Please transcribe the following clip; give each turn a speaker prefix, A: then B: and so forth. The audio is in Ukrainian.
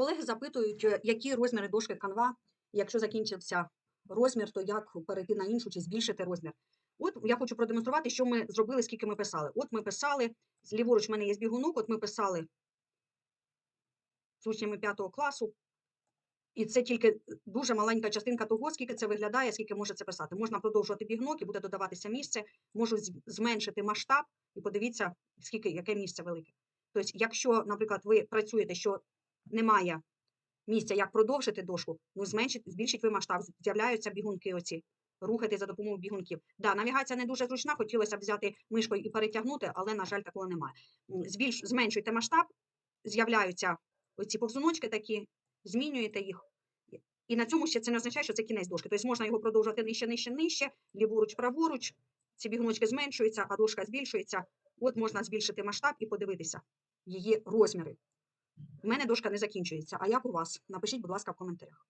A: Колеги запитують, е, які розміри дошки канва, якщо закінчився розмір, то як перейти на іншу чи збільшити розмір. От я хочу продемонструвати, що ми зробили, скільки ми писали. От ми писали, ліворуч в мене є бігунок, от ми писали з учнями 5 класу. І це тільки дуже маленька частинка того, скільки це виглядає, скільки може це писати. Можна продовжувати бігунок і буде додаватися місце. Можу зменшити масштаб і подивіться, скільки, яке місце велике. Тобто, якщо, наприклад, ви працюєте, що немає місця, як продовжити дошку, ну зменшить, збільшить ви масштаб, з'являються бігунки оці, рухати за допомогою бігунків. Да, навігація не дуже зручна, хотілося б взяти мишкою і перетягнути, але, на жаль, такого немає. Збільш, зменшуйте масштаб, з'являються оці повзуночки такі, змінюєте їх. І на цьому ще це не означає, що це кінець дошки. Тобто можна його продовжувати нижче, нижче, нижче, ліворуч, праворуч. Ці бігуночки зменшуються, а дошка збільшується. От можна збільшити масштаб і подивитися її розміри. У мене дошка не закінчується. А як у вас? Напишіть, будь ласка, в коментарях.